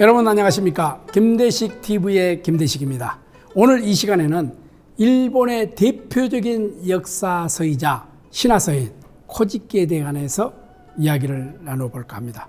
여러분 안녕하십니까? 김대식 TV의 김대식입니다. 오늘 이 시간에는 일본의 대표적인 역사서이자 신화서인 코지키에 대해서 이야기를 나눠볼까 합니다.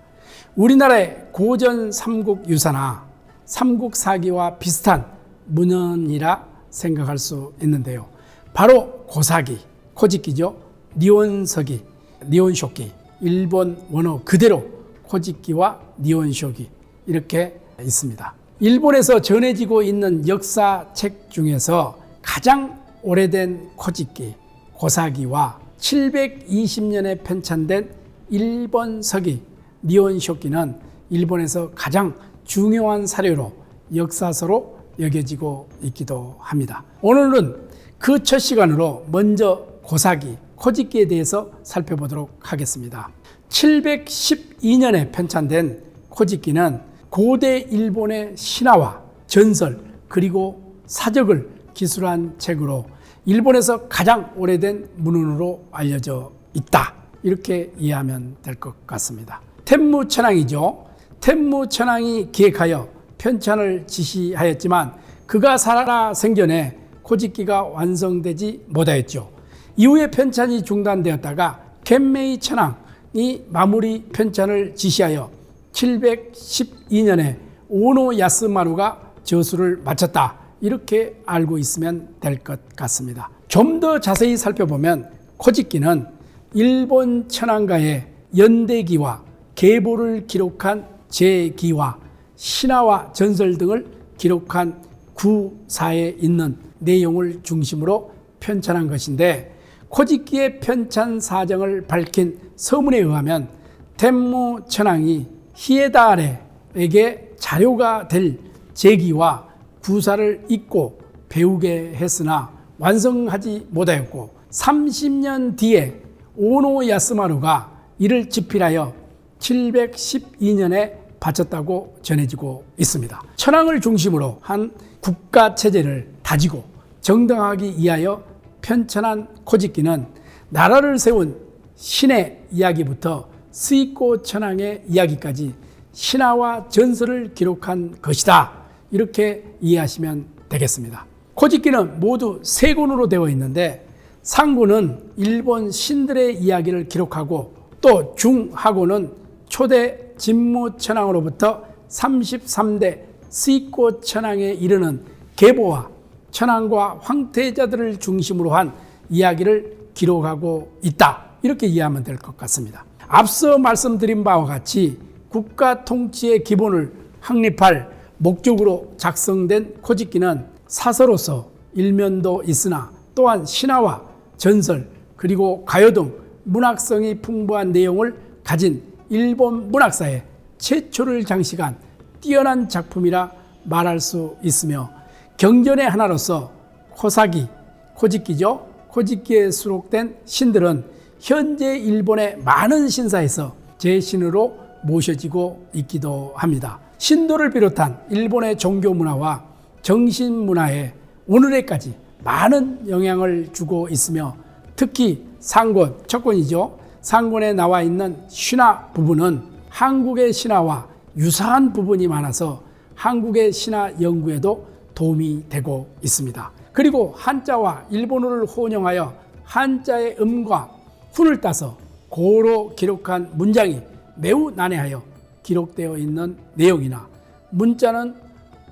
우리나라의 고전 삼국 유사나 삼국 사기와 비슷한 문헌이라 생각할 수 있는데요. 바로 고사기, 코지키죠. 니온서기, 니온쇼기, 일본 원어 그대로 코지키와 니온쇼기 이렇게 있습니다. 일본에서 전해지고 있는 역사책 중에서 가장 오래된 코지키, 고사기와 720년에 편찬된 일본서기 니온쇼기는 일본에서 가장 중요한 사료로 역사서로 여겨지고 있기도 합니다. 오늘은 그 첫 시간으로 먼저 고사기, 코지키에 대해서 살펴보도록 하겠습니다. 712년에 편찬된 코지키는 고대 일본의 신화와 전설 그리고 사적을 기술한 책으로 일본에서 가장 오래된 문헌으로 알려져 있다. 이렇게 이해하면 될 것 같습니다. 텐무천왕이죠. 텐무천왕이 기획하여 편찬을 지시하였지만 그가 살아 생전에 코지키가 완성되지 못하였죠. 이후에 편찬이 중단되었다가 겐메이 천왕이 마무리 편찬을 지시하여 712년에 오노 야스마루가 저수를 마쳤다. 이렇게 알고 있으면 될 것 같습니다. 좀 더 자세히 살펴보면 코지키는 일본 천황가의 연대기와 계보를 기록한 제기와 신화와 전설 등을 기록한 구사에 있는 내용을 중심으로 편찬한 것인데 코지키의 편찬 사정을 밝힌 서문에 의하면 텐무 천황이 히에다아레에게 자료가 될 제기와 구사를 읽고 배우게 했으나 완성하지 못하였고 30년 뒤에 오노 야스마루가 이를 집필하여 712년에 바쳤다고 전해지고 있습니다. 천황을 중심으로 한 국가 체제를 다지고 정당하기 위하여 편찬한 코지키는 나라를 세운 신의 이야기부터 스이코 천황의 이야기까지 신화와 전설을 기록한 것이다. 이렇게 이해하시면 되겠습니다. 코지키는 모두 세 권으로 되어 있는데 상구는 일본 신들의 이야기를 기록하고 또 중하고는 초대 진무 천황으로부터 33대 스이코 천황에 이르는 계보와 천황과 황태자들을 중심으로 한 이야기를 기록하고 있다. 이렇게 이해하면 될 것 같습니다. 앞서 말씀드린 바와 같이 국가 통치의 기본을 확립할 목적으로 작성된 코지키는 사서로서 일면도 있으나 또한 신화와 전설 그리고 가요 등 문학성이 풍부한 내용을 가진 일본 문학사의 최초를 장식한 뛰어난 작품이라 말할 수 있으며 경전의 하나로서 코사기, 코지키죠. 코지키에 수록된 신들은 현재 일본의 많은 신사에서 제신으로 모셔지고 있기도 합니다. 신도를 비롯한 일본의 종교 문화와 정신 문화에 오늘에까지 많은 영향을 주고 있으며 특히 상권, 첫 권이죠. 상권에 나와 있는 신화 부분은 한국의 신화와 유사한 부분이 많아서 한국의 신화 연구에도 도움이 되고 있습니다. 그리고 한자와 일본어를 혼용하여 한자의 음과 훈을 따서 고로 기록한 문장이 매우 난해하여 기록되어 있는 내용이나 문자는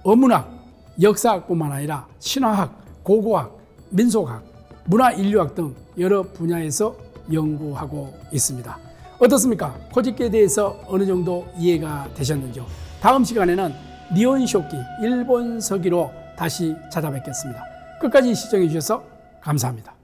어문학, 역사학뿐만 아니라 신화학, 고고학, 민속학, 문화인류학 등 여러 분야에서 연구하고 있습니다. 어떻습니까? 코지키에 대해서 어느 정도 이해가 되셨는지요? 다음 시간에는 니온쇼키 일본 서기로 다시 찾아뵙겠습니다. 끝까지 시청해 주셔서 감사합니다.